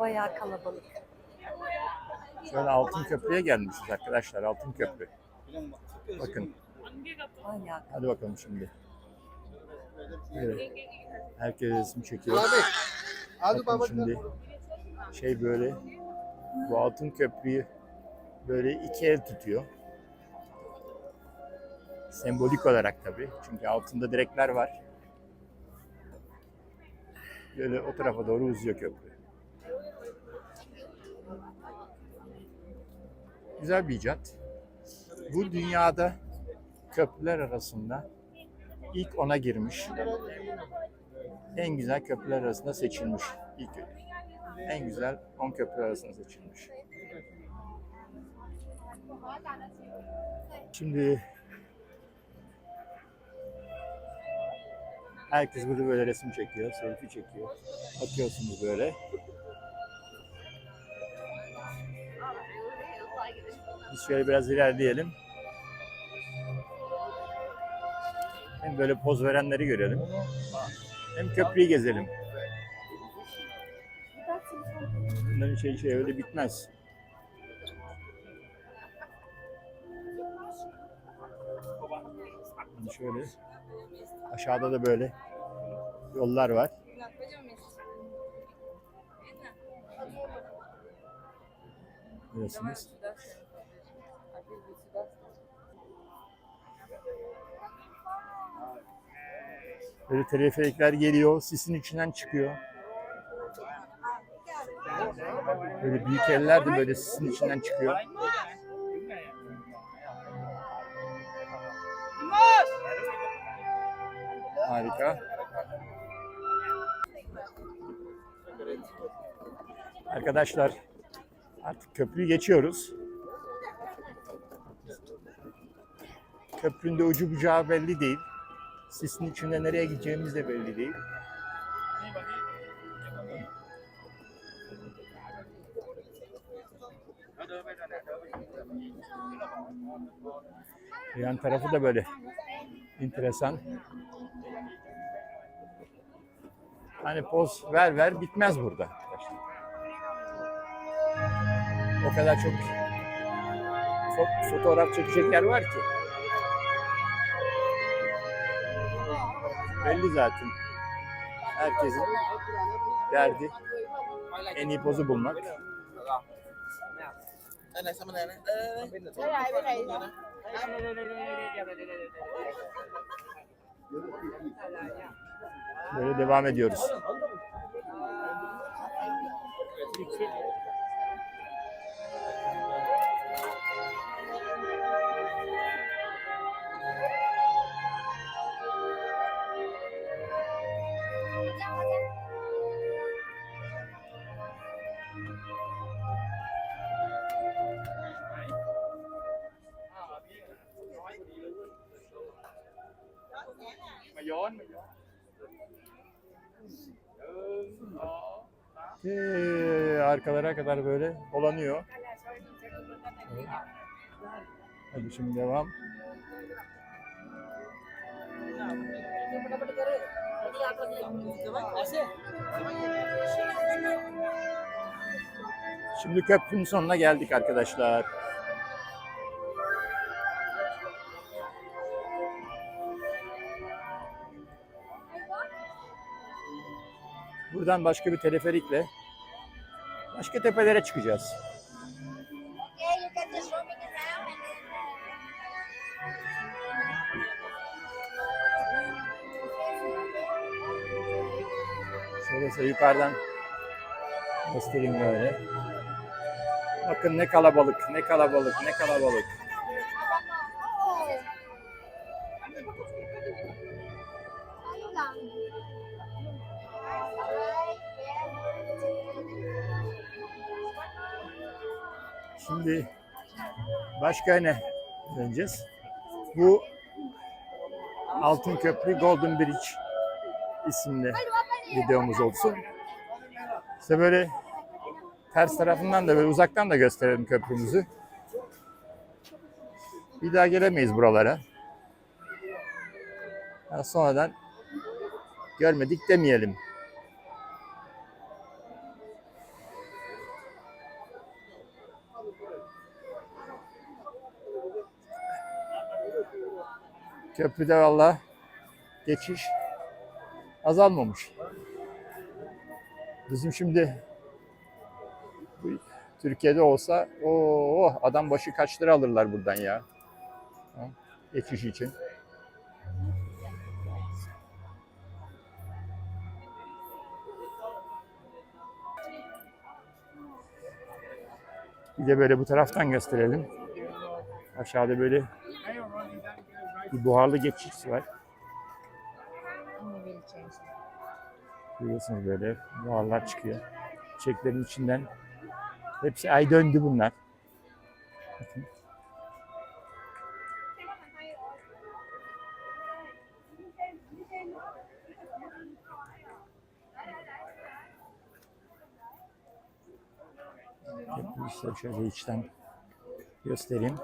Bayağı kalabalık. Şöyle Altın Köprü'ye gelmişiz arkadaşlar. Altın Köprü. Bakın. Bayağı Hadi bakalım şimdi. Evet. Herkes resim çekiyor. Bakın şimdi şey böyle bu Altın Köprü'yü böyle iki el tutuyor. Sembolik olarak tabii. Çünkü altında direkler var. Böyle o tarafa doğru uzuyor köprü. Güzel bir icat. Bu dünyada köprüler arasında ilk ona girmiş. En güzel köprüler arasında seçilmiş. İlk en güzel 10 köprü arasında seçilmiş. Şimdi herkes burada böyle resim çekiyor, selfie çekiyor. Bakıyorsunuz böyle. Biz şöyle biraz ilerleyelim. Hem böyle poz verenleri görelim. Hem köprüyü gezelim. Bunların şey şey öyle bitmez. Şimdi şöyle aşağıda da böyle yollar var. Görüyorsunuz. Böyle teleferikler geliyor, sisin içinden çıkıyor. Böyle büyük eller de böyle sisin içinden çıkıyor. Harika. Arkadaşlar artık köprüyü geçiyoruz. Köprünün de ucu bucağı belli değil. Sisin içinde nereye gideceğimiz de belli değil. Yan tarafı da böyle enteresan. Hani poz ver ver bitmez burada. O kadar çok fo- fotoğraf çekecek yer var ki. Belli zaten. Herkesin derdi en iyi pozu bulmak. Đây này, sang bên này này. Ê, bên này, bên này. Böyle devam ediyoruz. Ee, arkalara kadar böyle dolanıyor. Evet. Hadi şimdi devam. Şimdi köprünün sonuna geldik arkadaşlar. Buradan başka bir teleferikle başka tepelere çıkacağız. Şöyle size yukarıdan göstereyim böyle. Bakın ne kalabalık, ne kalabalık, ne kalabalık. Şimdi başka ne döneceğiz? Bu Altın Köprü Golden Bridge isimli videomuz olsun. Size böyle ters tarafından da böyle uzaktan da gösterelim köprümüzü. Bir daha gelemeyiz buralara. Ya sonradan görmedik demeyelim. Köprüde valla geçiş azalmamış. Bizim şimdi Türkiye'de olsa o adam başı kaç lira alırlar buradan ya. Geçiş için. Bir de böyle bu taraftan gösterelim. Aşağıda böyle bir buharlı geçiş var. Görüyorsunuz böyle buharlar çıkıyor. Çiçeklerin içinden. Hepsi ay döndü bunlar. Bakın. Şöyle içten göstereyim.